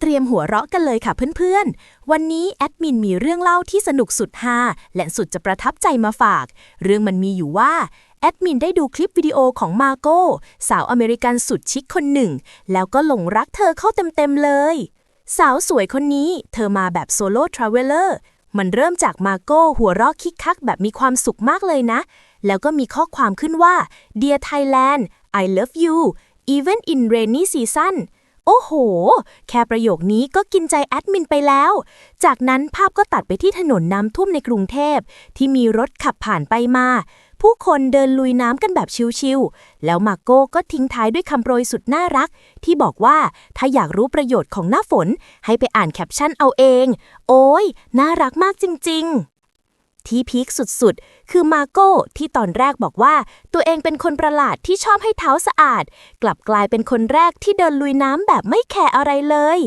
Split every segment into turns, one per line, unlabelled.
เตรียมหัวเราะกันเลยค่ะเพื่อนๆ วันนี้แอดมินมีเรื่องเล่าที่สนุกสุดฮาและสุดจะประทับใจมาฝาก เรื่องมันมีอยู่ว่าแอดมินได้ดูคลิปวิดีโอของมาโก้สาวอเมริกันสุดชิคคนหนึ่ง แล้วก็หลงรักเธอเข้าเต็มๆเลย สาวสวยคนนี้เธอมาแบบโซโล่ทราเวลเลอร์มันเริ่มจากมาโก้หัวเราะคิกคักแบบมีความสุขมากเลยนะ แล้วก็มีข้อความขึ้นว่า Dear Thailand I love you even in rainy season โอ้โห แค่ประโยคนี้ก็กินใจแอดมินไปแล้ว จากนั้นภาพก็ตัดไปที่ถนนน้ำท่วมในกรุงเทพ ที่มีรถขับผ่านไปมา ผู้คนเดินลุยน้ำกันแบบชิวๆ แล้วมาโก้ก็ทิ้งท้ายด้วยคำโปรยสุดน่ารัก ที่บอกว่าถ้าอยากรู้ประโยชน์ของหน้าฝน ให้ไปอ่านแคปชั่นเอาเอง โอ้ยน่ารักมากจริง ๆ ที่พีคสุดๆ คือมาโก้ที่ตอนแรกบอกว่า ตัวเองเป็นคนประหลาดที่ชอบให้เท้าสะอาด กลับกลายเป็นคนแรกที่เดินลุยน้ำแบบไม่แคร์อะไรเลย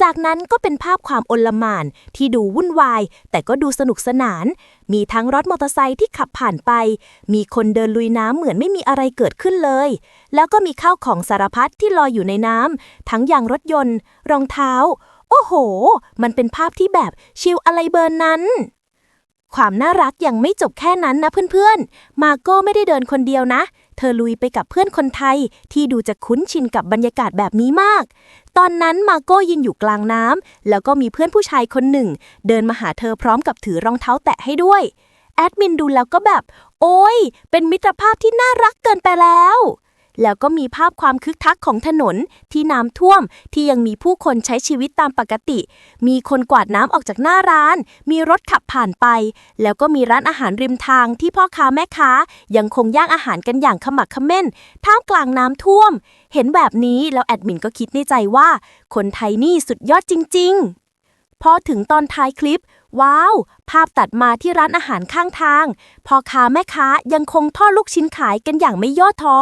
จากนั้นก็เป็นภาพความอลมานที่ดูวุ่นวาย แต่ก็ดูสนุกสนาน มีทั้งรถมอเตอร์ไซค์ที่ขับผ่านไป มีคนเดินลุยน้ำเหมือนไม่มีอะไรเกิดขึ้นเลย แล้วก็มีข้าวของสารพัดที่ลอยอยู่ในน้ำทั้งยางรถยนต์ รองเท้าโอ้โห มันเป็นภาพที่แบบชิลอะไรเบอร์นั้น ความน่ารักยังไม่จบแค่นั้นนะเพื่อนๆ มาโก้ไม่ได้เดินคนเดียวนะ เธอลุยไปกับเพื่อนคนไทย ที่ดูจะคุ้นชินกับบรรยากาศแบบนี้มาก ตอนนั้นมาโก้ยืนอยู่กลางน้ำแล้วก็มีเพื่อนผู้ชายคนหนึ่ง เดินมาหาเธอพร้อมกับถือรองเท้าแตะให้ด้วย แอดมินดูแล้วก็แบบ โอ้ยเป็นมิตรภาพที่น่ารักเกินไปแล้ว แล้วก็มีภาพความคึกคักของถนนที่น้ำท่วมที่ยังมีผู้คนใช้ชีวิตตามปกติ มีคนกวาดน้ำออกจากหน้าร้าน มีรถขับผ่านไป แล้วก็มีร้านอาหารริมทางที่พ่อค้าแม่ค้า ยังคงย่างอาหารกันอย่างขมักเขม้น ท่ามกลางน้ำท่วม เห็นแบบนี้แล้วแอดมินก็คิดในใจว่า คนไทยนี่สุดยอดจริง ๆ พอถึงตอนท้ายคลิปว้าว ภาพตัดมาที่ร้านอาหารข้างทาง พ่อค้าแม่ค้ายังคงทอดลูกชิ้นขายกันอย่างไม่ย่อท้อ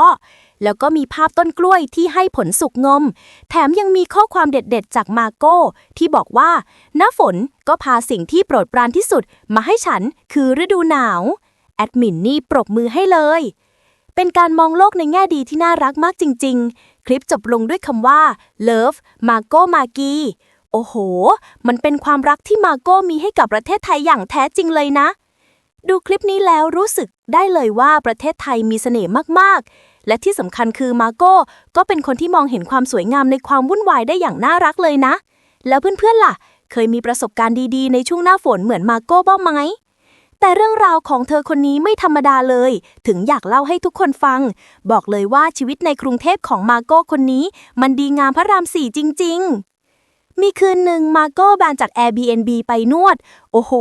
แล้วก็มีภาพต้นกล้วยที่ให้ผลสุกงม แถมยังมีข้อความเด็ดๆ จากมาโก้ ที่บอกว่า หน้าฝนก็พาสิ่งที่โปรดปรานที่สุดมาให้ฉันคือฤดูหนาว แอดมินนี่ปรบมือให้เลย เป็นการมองโลกในแง่ดีที่น่ารักมากจริง ๆ คลิปจบลงด้วยคำว่า Love มาโก้มากีโอ้โห มันเป็นความรักที่มาโก้มีให้กับประเทศไทยอย่างแท้จริงเลยนะดูคลิปนี้แล้วรู้สึกได้เลยว่าประเทศไทยมีเสน่ห์มาก ๆ และที่สำคัญคือมาโก้ก็เป็นคนที่มองเห็นความสวยงามในความวุ่นวายได้อย่างน่ารักเลยนะ แล้วเพื่อนๆล่ะ เคยมีประสบการณ์ดีๆ ในช่วงหน้าฝนเหมือนมาโก้บ้างไหมแต่เรื่องราวของเธอคนนี้ไม่ธรรมดาเลย ถึงอยากเล่าให้ทุกคนฟัง บอกเลยว่าชีวิตในกรุงเทพของมาโก้คนนี้ มันดีงามพระรามสี่จริง ๆ มีคืนหนึ่งมาโก้บานจาก Airbnb ไปนวด โอ้โห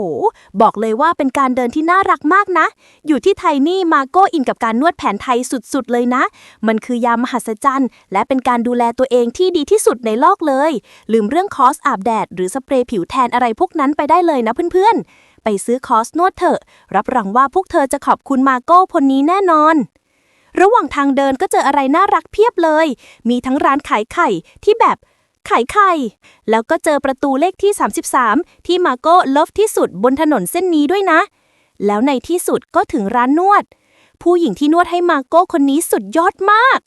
บอกเลยว่าเป็นการเดินที่น่ารักมากนะ อยู่ที่ไทยนี่มาโก้อินกับการนวดแผนไทยสุดๆ เลยนะ มันคือยามมหัศจรรย์ และเป็นการดูแลตัวเองที่ดีที่สุดในโลกเลย ลืมเรื่องคอสอาบแดด หรือสเปรย์ผิวแทนอะไรพวกนั้นไปได้เลยนะเพื่อนๆ ไปซื้อคอสนวดเถอะ รับรองว่าพวกเธอจะขอบคุณมาโก้คนนี้แน่นอนระหว่างทางเดินก็เจออะไรน่ารักเพียบเลย มีทั้งร้านขายไข่ที่แบบ ขายไข่ แล้วก็เจอประตูเลขที่ 33 ที่มาโก้ลิฟที่สุดบนถนนเส้นนี้ด้วยนะ แล้วในที่สุดก็ถึงร้านนวด ผู้หญิงที่นวดให้มาโก้คนนี้สุดยอดมาก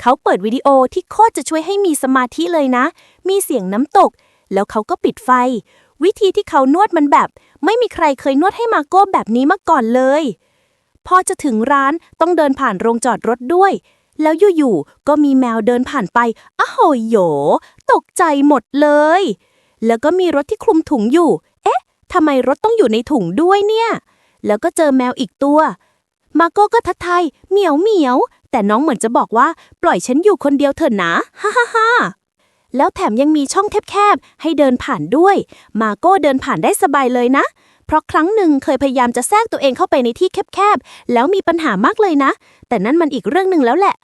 เขาเปิดวิดีโอที่โคตรจะช่วยให้มีสมาธิเลยนะ มีเสียงน้ำตก แล้วเขาก็ปิดไฟ วิธีที่เขานวดมันแบบ ไม่มีใครเคยนวดให้มาโก้แบบนี้มาก่อนเลย พอจะถึงร้านต้องเดินผ่านโรงจอดรถด้วย แล้วอยู่ๆ ก็มีแมวเดินผ่านไปอ้โหยโหตกใจหมดเลย แล้วก็มีรถที่คลุมถุงอยู่ เอ๊ะทำไมรถต้องอยู่ในถุงด้วยเนี่ย แล้วก็เจอแมวอีกตัว มาโก้ก็ทักทายเหมียวเหมียว แต่น้องเหมือนจะบอกว่าปล่อยฉันอยู่คนเดียวเถอะนะ ฮ่าฮ่าฮ่าแล้วแถมยังมีช่องแคบๆ ให้เดินผ่านด้วย มาโก้เดินผ่านได้สบายเลยนะ เพราะครั้งหนึ่งเคยพยายามจะแทรกตัวเองเข้าไปในที่แคบๆ แล้วมีปัญหามากเลยนะ แต่นั่นมันอีกเรื่องหนึ่งแล้วแหละ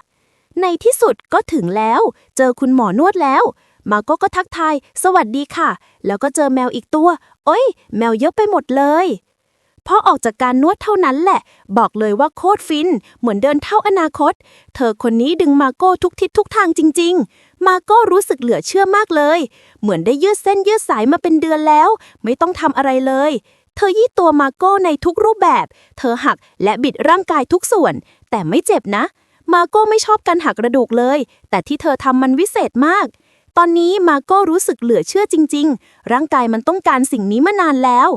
ในที่สุดก็ถึงแล้ว เจอคุณหมอนวดแล้ว มาโก้ก็ทักทาย สวัสดีค่ะ แล้วก็เจอแมวอีกตัว โอ้ย แมวเยอะไปหมดเลยพอออกจากการนวดเท่านั้นแหละ บอกเลยว่าโคตรฟิน เหมือนเดินเท่าอนาคต เธอคนนี้ดึงมาโก้ทุกทิศทุกทางจริง ๆ มาโก้รู้สึกเหลือเชื่อมากเลย เหมือนได้ยืดเส้นยืดสายมาเป็นเดือนแล้ว ไม่ต้องทำอะไรเลย เธอยี่ตัวมาโก้ในทุกรูปแบบ เธอหักและบิดร่างกายทุกส่วน แต่ไม่เจ็บนะ มาโก้ไม่ชอบการหักกระดูกเลย แต่ที่เธอทำมันวิเศษมาก ต
อนนี้มาโก้รู้สึกเหลือเชื่อจริง ๆ ร่างกายมันต้องการสิ่งนี้มานานแล้ว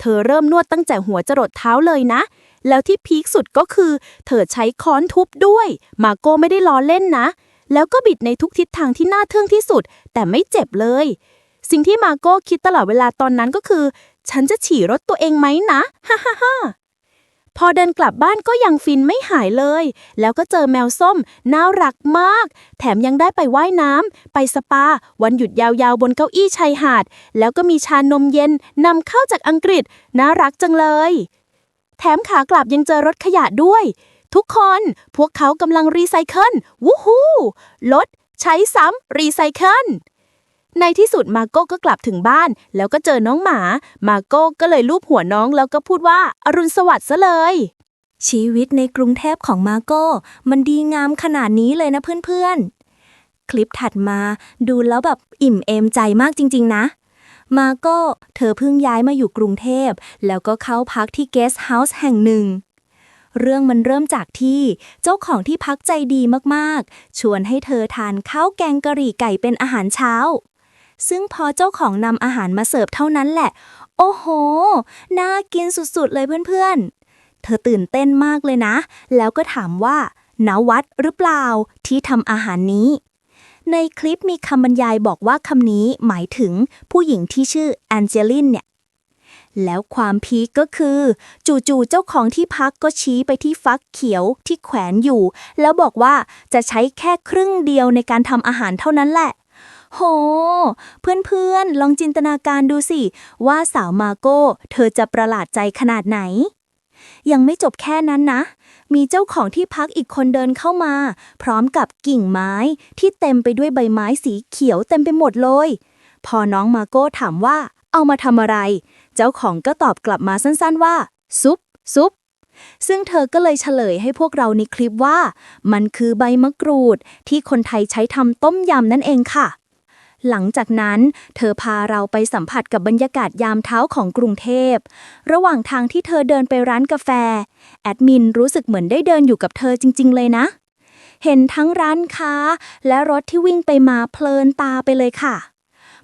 เธอเริ่มนวดตั้งแต่หัวจรดเท้าเลยนะ แล้วที่พีคสุดก็คือ เธอใช้ค้อนทุบด้วย มาโก้ไม่ได้ล้อเล่นนะ แล้วก็บิดในทุกทิศทางที่น่าทึ่งที่สุด แต่ไม่เจ็บเลยสิ่งที่มาโก้คิดตลอดเวลาตอนนั้นก็คือ ฉันจะฉี่รถตัวเองไหมนะ ฮ่าฮ่าฮ่าพอเดินกลับบ้านก็ยังฟินไม่หายเลย แล้วก็เจอแมวส้ม น่ารักมาก แถมยังได้ไปว่ายน้ำ ไปสปา วันหยุดยาวๆ บนเก้าอี้ชายหาด แล้วก็มีชานมเย็นนำเข้าจากอังกฤษ น่ารักจังเลย แถมขากลับยังเจอรถขยะด้วย ทุกคน พวกเขากำลังรีไซเคิล วู้ฮู้ ลด ใช้ซ้ำ รีไซเคิล ในที่สุดมาโก้ก็กลับถึงบ้าน แล้วก็เจอน้องหมา มาโก้ก็เลยลูบหัวน้องแล้วก็พูดว่าอรุณสวัสดิ์ซะเลย ชีวิตในกรุงเทพของมาโก้ มันดีงามขนาดนี้เลยนะเพื่อนๆ คลิปถัดมาดูแล้วแบบอิ่มเอมใจมากจริง ๆ นะ มาโก้ เธอเพิ่งย้ายมาอยู่กรุงเทพ แล้วก็เข้าพักที่เกสต์เฮาส์แห่งหนึ่งเรื่องมันเริ่มจากที่เจ้าของที่พักใจดีมากๆ ชวนให้เธอทานข้าวแกงกะหรี่ไก่เป็นอาหารเช้า ซึ่งพอเจ้าของนำอาหารมาเสิร์ฟเท่านั้นแหละ โอ้โห น่ากินสุดๆเลยเพื่อนๆ เธอตื่นเต้นมากเลยนะ แล้วก็ถามว่าณวัดหรือเปล่าที่ทำอาหารนี้ ในคลิปมีคำบรรยายบอกว่าคำนี้หมายถึงผู้หญิงที่ชื่อแองเจลินเนี่ยแล้วความพีคก็คือ จู่ๆเจ้าของที่พักก็ชี้ไปที่ฟักเขียวที่แขวนอยู่ แล้วบอกว่าจะใช้แค่ครึ่งเดียวในการทำอาหารเท่านั้นแหละ โห เพื่อนๆ ลองจินตนาการดูสิ ว่าสาวมาโก้ เธอจะประหลาดใจขนาดไหน ยังไม่จบแค่นั้นนะ มีเจ้าของที่พักอีกคนเดินเข้ามา พร้อมกับกิ่งไม้ที่เต็มไปด้วยใบไม้สีเขียวเต็มไปหมดเลย พอน้องมาโก้ถามว่า เอามาทำอะไร เจ้าของก็ตอบกลับมาสั้นๆว่า ซุปซุปซึ่งเธอก็เลยเฉลยให้พวกเราในคลิปว่า มันคือใบมะกรูดที่คนไทยใช้ทำต้มยำนั่นเองค่ะ หลังจากนั้นเธอพาเราไปสัมผัสกับบรรยากาศยามเท้าของกรุงเทพ ระหว่างทางที่เธอเดินไปร้านกาแฟ แอดมินรู้สึกเหมือนได้เดินอยู่กับเธอจริง ๆ เลยนะ เห็นทั้งร้านค้า และรถที่วิ่งไปมาเพลินตาไปเลยค่ะ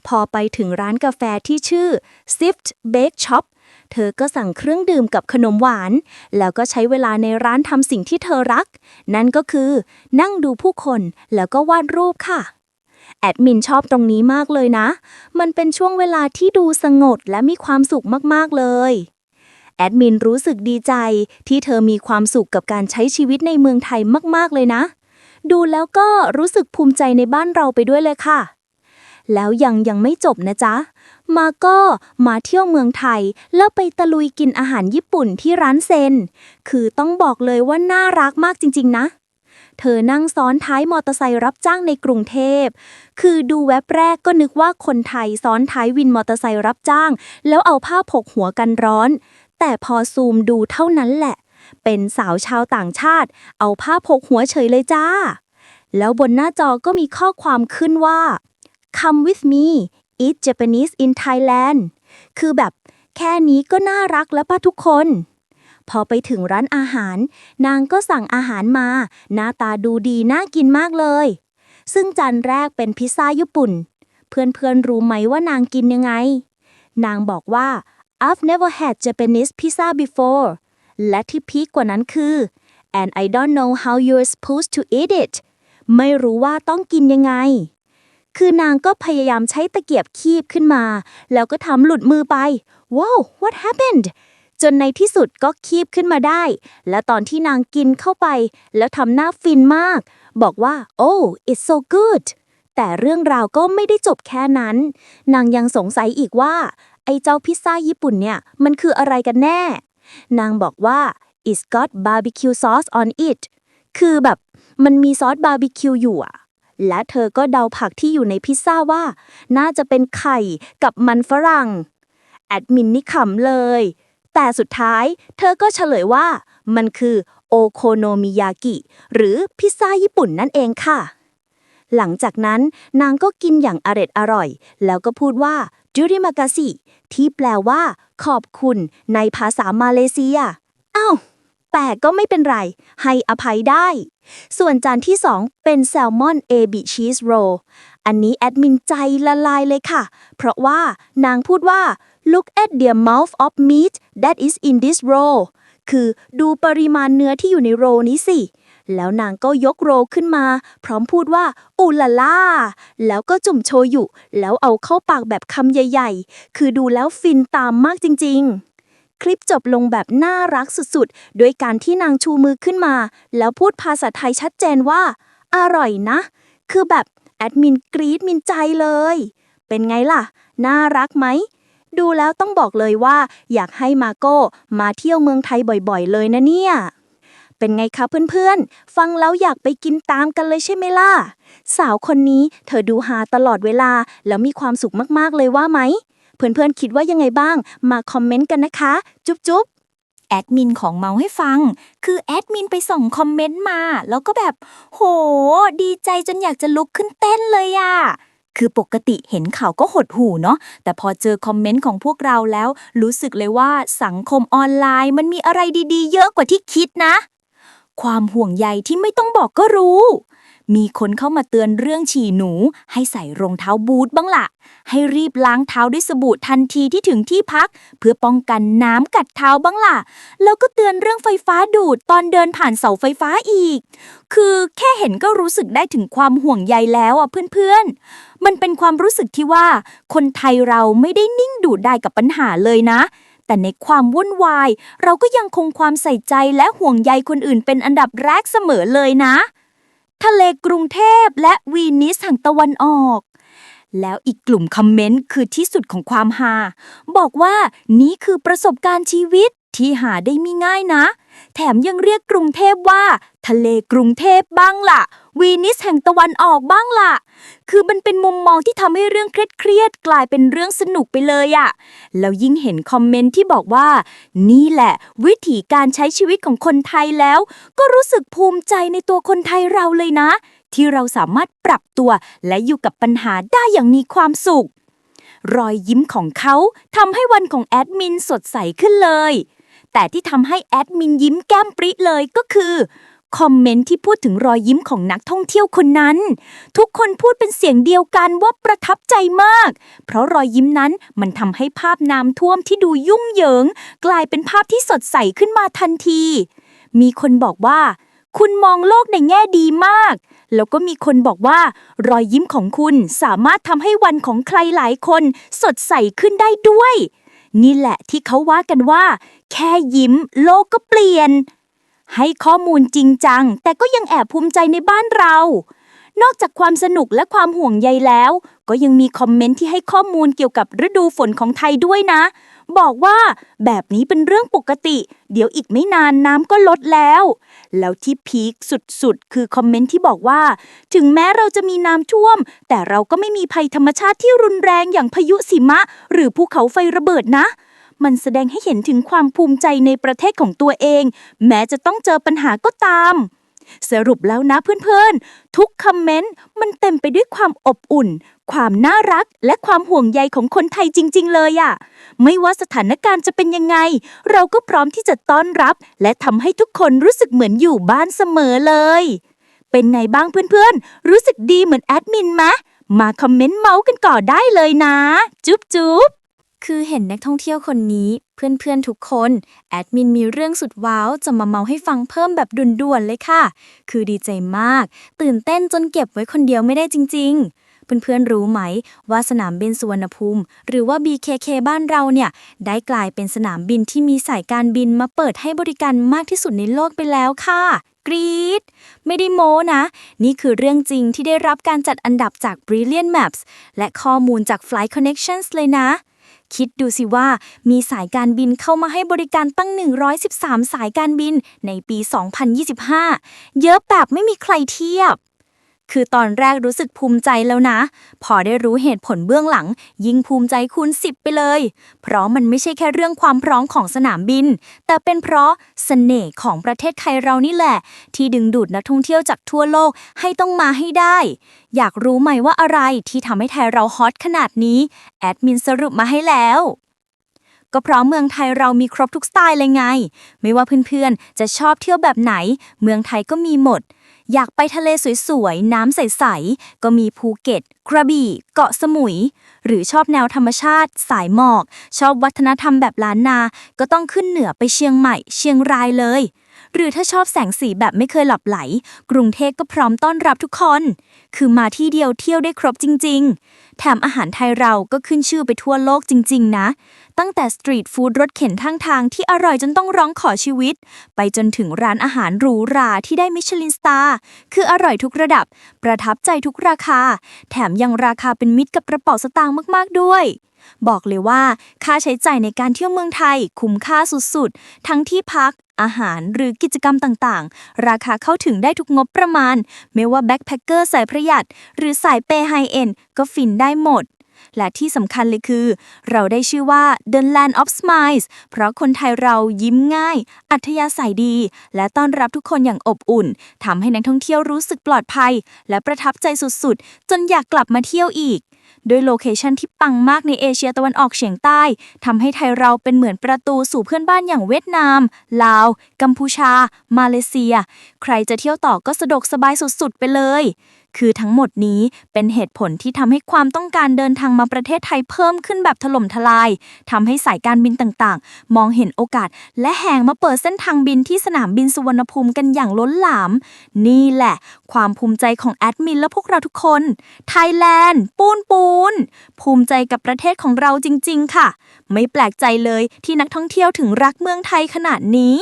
พอไปถึงร้านกาแฟที่ชื่อ Sift Bake Shop เธอก็สั่งเครื่องดื่มกับขนมหวาน แล้วก็ใช้เวลาในร้านทำสิ่งที่เธอรัก นั่นก็คือ นั่งดูผู้คนแล้วก็วาดรูปค่ะ แอดมินชอบตรงนี้มากเลยนะ มันเป็นช่วงเวลาที่ดูสงบและมีความสุขมากๆเลยแอดมินรู้สึกดีใจที่เธอมีความสุขกับการใช้ชีวิตในเมืองไทยมาก ๆ เลยนะ ดูแล้วก็รู้สึกภูมิใจในบ้านเราไปด้วยเลยค่ะ แล้วยังยังไม่จบนะจ๊ะ มาก็มาเที่ยวเมืองไทย แล้วไปตะลุยกินอาหารญี่ปุ่นที่ร้านเซน คือต้องบอกเลยว่าน่ารักมากจริง ๆ นะ เธอนั่งซ้อนท้ายมอเตอร์ไซค์รับจ้างในกรุงเทพ คือดูแว็บแรกก็นึกว่าคนไทยซ้อนท้ายวินมอเตอร์ไซค์รับจ้าง แล้วเอาผ้าผกหัวกันร้อน แต่พอซูมดูเท่านั้นแหละ เป็นสาวชาวต่างชาติ เอาผ้าผกหัวเฉยเลยจ้า แล้วบนหน้าจอก็มีข้อความขึ้นว่า Come with me eat Japanese in Thailand คือแบบแค่นี้ก็น่ารักแล้วป่ะทุกคน พอไปถึงร้านอาหาร นางก็สั่งอาหารมา หน้าตาดูดีน่ากินมากเลย ซึ่งจานแรกเป็นพิซซ่าญี่ปุ่น เพื่อนๆรู้ไหมว่านางกินยังไง นางบอกว่า I've never had Japanese pizza before และที่พีคกว่านั้นคือ and I don't know how you're supposed to eat it ไม่รู้ว่าต้องกินยังไง คือนางก็พยายามใช้ตะเกียบคีบขึ้นมา แล้วก็ทำหลุดมือไปว้าว what happened จนในที่สุดก็คีบขึ้นมาได้ และตอนที่นางกินเข้าไป แล้วทำหน้าฟินมาก บอกว่า oh it's so good แต่เรื่องราวก็ไม่ได้จบแค่นั้น นางยังสงสัยอีกว่า ไอ้เจ้าพิซซ่าญี่ปุ่นเนี่ย มันคืออะไรกันแน่ นางบอกว่า it's got barbecue sauce on it คือแบบมันมีซอสบาร์บีคิวอยู่อะและเธอก็เดาผักที่อยู่ในพิซซ่าว่า น่าจะเป็นไข่กับมันฝรั่ง แอดมินนี่ขำเลย แต่สุดท้ายเธอก็เฉลยว่ามันคือโอโคโนมิยากิ หรือพิซซ่าญี่ปุ่นนั่นเองค่ะ หลังจากนั้นนางก็กินอย่างอร็ดอร่อย แล้วก็พูดว่าจูริมากาซิที่แปลว่า ขอบคุณในภาษามาเลเซียอ้าวแต่ก็ไม่เป็นไร ให้อภัยได้
ส่วนจานที่ 2 เป็นแซลมอนเอบิชีสโรอันนี้แอดมินใจละลายเลยค่ะ เพราะว่านางพูดว่า look at the amount of meat that is in this roll คือดูปริมาณเนื้อที่อยู่ในโรนี้สิ แล้วนางก็ยกโรขึ้นมา พร้อมพูดว่าอูลาล่า แล้วก็จุ่มโชยุ แล้วเอาเข้าปากแบบคำใหญ่ๆ คือดูแล้วฟินตามมากจริงๆ คลิปจบลงแบบน่ารักสุดๆโดยการที่นางชูมือขึ้นมา แล้วพูดภาษาไทยชัดเจนว่า อร่อยนะ คือแบบแอดมินกรี๊ดมินใจเลย เป็นไงล่ะ น่ารักไหม ดูแล้วต้องบอกเลยว่า อยากให้มาโก้มาเที่ยวเมืองไทยบ่อยๆ เลยนะเนี่ย เป็นไงคะเพื่อนๆ ฟังแล้วอยากไปกินตามกันเลยใช่ไหมล่ะ สาวคนนี้เธอดูหาตลอดเวลา แล้วมีความสุขมากๆเลยว่าไหม เพื่อนๆ คิดว่ายังไงบ้าง มาคอมเมนต์กันนะคะ จุ๊บๆ
แอดมินของเมาให้ฟัง คือแอดมินไปส่งคอมเมนต์มา แล้วก็แบบ โห ดีใจจนอยากจะลุกขึ้นเต้นเลยอะ คือปกติเห็นข่าวก็หดหูเนาะแต่พอเจอคอมเมนต์ของพวกเราแล้ว รู้สึกเลยว่าสังคมออนไลน์มันมีอะไรดีๆ เยอะกว่าที่คิดนะ ความห่วงใยที่ไม่ต้องบอกก็รู้ มีคนเข้ามาเตือนเรื่องฉี่หนู ให้ใส่รองเท้าบูทบ้างล่ะ ให้รีบล้างเท้าด้วยสบู่ทันทีที่ถึงที่พัก เพื่อป้องกันน้ำกัดเท้าบ้างล่ะ แล้วก็เตือนเรื่องไฟฟ้าดูดตอนเดินผ่านเสาไฟฟ้าอีก คือแค่เห็นก็รู้สึกได้ถึงความห่วงใยแล้วอะเพื่อนๆ มันเป็นความรู้สึกที่ว่า คนไทยเราไม่ได้นิ่งดูดได้กับปัญหาเลยนะแต่ในความวุ่นวาย เราก็ยังคงความใส่ใจและห่วงใยคนอื่นเป็นอันดับแรกเสมอเลยนะ ทะเลกรุงเทพและวีนิสแห่งตะวันออก แล้วอีกกลุ่มคอมเมนต์คือที่สุดของความฮาบอกว่านี่คือประสบการณ์ชีวิตที่หาได้ไม่ง่ายนะ แถมยังเรียกกรุงเทพว่า ทะเลกรุงเทพบ้างล่ะ วีนิสแห่งตะวันออกบ้างล่ะ คือมันเป็นมุมมองที่ทำให้เรื่องเครียดๆกลายเป็นเรื่องสนุกไปเลยอะแล้วยิ่งเห็นคอมเมนต์ที่บอกว่า นี่แหละ วิถีการใช้ชีวิตของคนไทยแล้ว ก็รู้สึกภูมิใจในตัวคนไทยเราเลยนะ ที่เราสามารถปรับตัวและอยู่กับปัญหาได้อย่างมีความสุข รอยยิ้มของเขาทำให้วันของแอดมินสดใสขึ้นเลย แต่ที่ทำให้แอดมินยิ้มแก้มปริเลยก็คือ คอมเมนต์ที่พูดถึงรอยยิ้มของนักท่องเที่ยวคนนั้น ทุกคนพูดเป็นเสียงเดียวกันว่าประทับใจมาก เพราะรอยยิ้มนั้นมันทำให้ภาพน้ำท่วมที่ดูยุ่งเหยิง กลายเป็นภาพที่สดใสขึ้นมาทันที มีคนบอกว่า คุณมองโลกในแง่ดีมาก แล้วก็มีคนบอกว่า รอยยิ้มของคุณสามารถทำให้วันของใครหลายคน สดใสขึ้นได้ด้วย นี่แหละที่เขาว่ากันว่า แค่ยิ้มโลกก็เปลี่ยน ให้ข้อมูลจริงจัง แต่ก็ยังแอบภูมิใจในบ้านเรา นอกจากความสนุกและความห่วงใยแล้ว ก็ยังมีคอมเมนต์ที่ให้ข้อมูลเกี่ยวกับฤดูฝนของไทยด้วยนะ บอกว่าแบบนี้เป็นเรื่องปกติ เดี๋ยวอีกไม่นานน้ำก็ลดแล้ว แล้วที่พีคสุดๆ คือคอมเมนต์ที่บอกว่า ถึงแม้เราจะมีน้ำท่วม แต่เราก็ไม่มีภัยธรรมชาติที่รุนแรงอย่างพายุสิมะ หรือภูเขาไฟระเบิดนะ มันแสดงให้เห็นถึงความภูมิใจในประเทศของตัวเอง แม้จะต้องเจอปัญหาก็ตาม สรุปแล้วนะเพื่อนๆ ทุกคอมเมนต์มันเต็มไปด้วยความอบอุ่น ความน่ารักและความห่วงใยของคนไทยจริง ๆ เลยอะไม่ว่าสถานการณ์จะเป็นยังไง เราก็พร้อมที่จะต้อนรับ และทำให้ทุกคนรู้สึกเหมือนอยู่บ้านเสมอเลย เป็นไงบ้างเพื่อนๆ รู้สึกดีเหมือนแอดมินไหมมาคอมเมนต์เมาส์กันก่อนได้เลยนะ จุ๊บจุ๊บ
คือเห็นนักท่องเที่ยวคนนี้ เพื่อนๆทุกคน แอดมินมีเรื่องสุดว้าว จะมาเมาให้ฟังเพิ่มแบบด่วนๆเลยค่ะ คือดีใจมาก ตื่นเต้นจนเก็บไว้คนเดียวไม่ได้จริง ๆเพื่อนๆ รู้ไหม ว่าสนามบินสุวรรณภูมิ หรือว่า BKK บ้านเราเนี่ย ได้กลายเป็นสนามบินที่มีสายการบินมาเปิดให้บริการมากที่สุดในโลกไปแล้วค่ะ กรี๊ดไม่ได้โม้นะ นี่คือเรื่องจริงที่ได้รับการจัดอันดับจาก Brilliant Maps และข้อมูลจาก Flight Connections เลยนะ คิดดูสิว่า มีสายการบินเข้ามาให้บริการตั้ง 113 สายการบินในปี 2025 เยอะแบบไม่มีใครเทียบ คือตอนแรกรู้สึกภูมิใจแล้วนะ พอได้รู้เหตุผลเบื้องหลัง ยิ่งภูมิใจคูณ10 ไปเลย เพราะมันไม่ใช่แค่เรื่องความพร้อมของสนามบิน แต่เป็นเพราะเสน่ห์ของประเทศไทยเรานี่แหละ ที่ดึงดูดนักท่องเที่ยวจากทั่วโลกให้ต้องมาให้ได้ อยากรู้ไหมว่าอะไรที่ทำให้ไทยเราฮอตขนาดนี้ แอดมินสรุปมาให้แล้วก็เพราะเมืองไทยเรามีครบทุกสไตล์เลยไง ไม่ว่าเพื่อนๆ จะชอบเที่ยวแบบไหน เมืองไทยก็มีหมด
อยากไปทะเลสวยๆ น้ำใส ๆ ก็มีภูเก็ต กระบี่ เกาะสมุย หรือชอบแนวธรรมชาติ สายหมอก ชอบวัฒนธรรมแบบล้านนา ก็ต้องขึ้นเหนือไปเชียงใหม่ เชียงรายเลย หรือถ้าชอบแสงสีแบบไม่เคยหลับไหล กรุงเทพก็พร้อมต้อนรับทุกคน คือมาที่เดียวเที่ยวได้ครบจริง ๆ แถมอาหารไทยเราก็ขึ้นชื่อไปทั่วโลกจริง ๆ นะ ตั้งแต่สตรีทฟู้ดรถเข็นทางทางที่อร่อยจนต้องร้องขอชีวิต ไปจนถึงร้านอาหารหรูหราที่ได้มิชลินสตาร์ คืออร่อยทุกระดับ ประทับใจทุกราคา แถมยังราคาเป็นมิตรกับกระเป๋าสตางค์มาก ๆ ด้วย บอกเลยว่าค่าใช้จ่ายในการเที่ยวเมืองไทยคุ้มค่าสุดๆ ทั้งที่พัก อาหารหรือกิจกรรมต่างๆ ราคาเข้าถึงได้ทุกงบประมาณ ไม่ว่าแบ็คแพคเกอร์สายประหยัด หรือสายเปย์ไฮเอ็นก็ฟินได้หมดและที่สำคัญเลยคือ เราได้ชื่อว่า The Land of Smiles เพราะคนไทยเรายิ้มง่าย อัธยาศัยดี และต้อนรับทุกคนอย่างอบอุ่นทำให้นักท่องเที่ยวรู้สึกปลอดภัย และประทับใจสุดๆ จนอยากกลับมาเที่ยวอีก โดยโลเคชันที่ปังมากในเอเชียตะวันออกเฉียงใต้ทำให้ไทยเราเป็นเหมือนประตูสู่เพื่อนบ้านอย่างเวียดนาม ลาว กัมพูชา มาเลเซีย ใครจะเที่ยวต่อก็สะดวกสบายสุดๆ ไปเลย คือทั้งหมดนี้เป็นเหตุผลที่ทำให้ความต้องการเดินทางมาประเทศไทยเพิ่มขึ้นแบบถล่มทลายทำให้สายการบินต่างๆ มองเห็นโอกาส และแห่งมาเปิดเส้นทางบินที่สนามบินสุวรรณภูมิกันอย่างล้นหลาม นี่แหละ ความภูมิใจของแอดมินและพวกเราทุกคน ไทยแลนด์ ปูนปูน ภูมิใจกับประเทศของเราจริง ๆ ค่ะ ไม่แปลกใจเลยที่นักท่องเที่ยวถึงรักเมืองไทยขนาดนี้